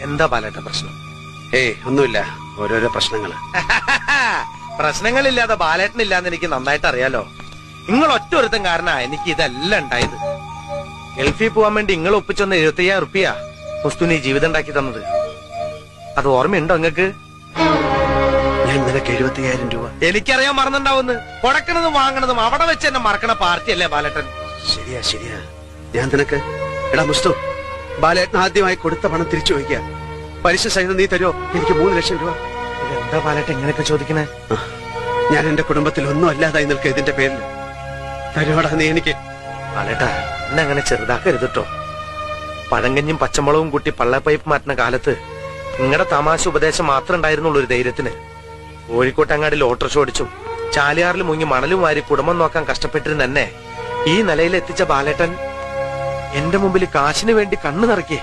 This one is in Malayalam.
എന്താ പാലേട്ട പ്രശ്നം? ഏയ് ഒന്നുമില്ല. ഓരോരോ പ്രശ്നങ്ങൾ. പ്രശ്നങ്ങളില്ലാതെ ബാലേട്ടനില്ലാന്ന് എനിക്ക് നന്നായിട്ട് അറിയാലോ. നിങ്ങൾ ഒറ്റ ഒരുത്തം കാരണ എനിക്ക് ഇതെല്ലാം ഉണ്ടായത്. ഗൾഫിൽ പോവാൻ വേണ്ടി നിങ്ങൾ ഒപ്പിച്ചൊന്ന് എഴുപത്തയ്യായിരം റുപ്യ മുസ്തുനി ജീവിതം ഉണ്ടാക്കി തന്നത്. അത് ഓർമ്മയുണ്ടോ നിങ്ങക്ക് ഞാൻ നിനക്ക് എഴുപത്തിയായിരം രൂപ. എനിക്കറിയാൻ മറന്നുണ്ടാവുന്നു കൊടക്കണതും വാങ്ങണതും അവിടെ വെച്ച് എന്നെ മറക്കണ പാർട്ടിയല്ലേ ബാലേട്ടൻ. ശരിയാ ശരിയാ. ഞാൻ നിനക്ക് എടാ മുസ്തു ബാലേട്ടൻ ആദ്യമായി കൊടുത്ത പണം തിരിച്ചു വയ്ക്കുക. പലിശ സഹിതം നീ തരുമോ? എനിക്ക് മൂന്ന് ലക്ഷം രൂപ. എന്താ ബാലേട്ട ഇങ്ങനെയൊക്കെ ചോദിക്കണേ? ഞാൻ എന്റെ കുടുംബത്തിൽ ഒന്നും അല്ലാതായി നിൽക്കുക ഇതിന്റെ പേരിൽ തരുവാടാ നീ എനിക്ക്. ബാലേട്ട എന്നെ അങ്ങനെ ചെറുതാക്കരുത് കേട്ടോ പഴങ്കഞ്ഞും പച്ചമുളകും കൂട്ടി പള്ളപ്പൈപ്പ് മാറ്റുന്ന കാലത്ത് നിങ്ങളുടെ തമാശ ഉപദേശം മാത്രം ഉണ്ടായിരുന്നുള്ളൂ ഒരു ധൈര്യത്തിന്. കോഴിക്കോട്ടങ്ങാടിൽ ഓട്ടോ ഓടിച്ചും. ചാലിയാറിൽ മുങ്ങി മണലും വാരി കുടുംബം നോക്കാൻ കഷ്ടപ്പെട്ടിരുന്ന എന്നെ ഈ നിലയിൽ എത്തിച്ച ബാലേട്ടൻ എന്റെ മുമ്പിൽ കാശിന് വേണ്ടി കണ്ണു മറ്റുള്ള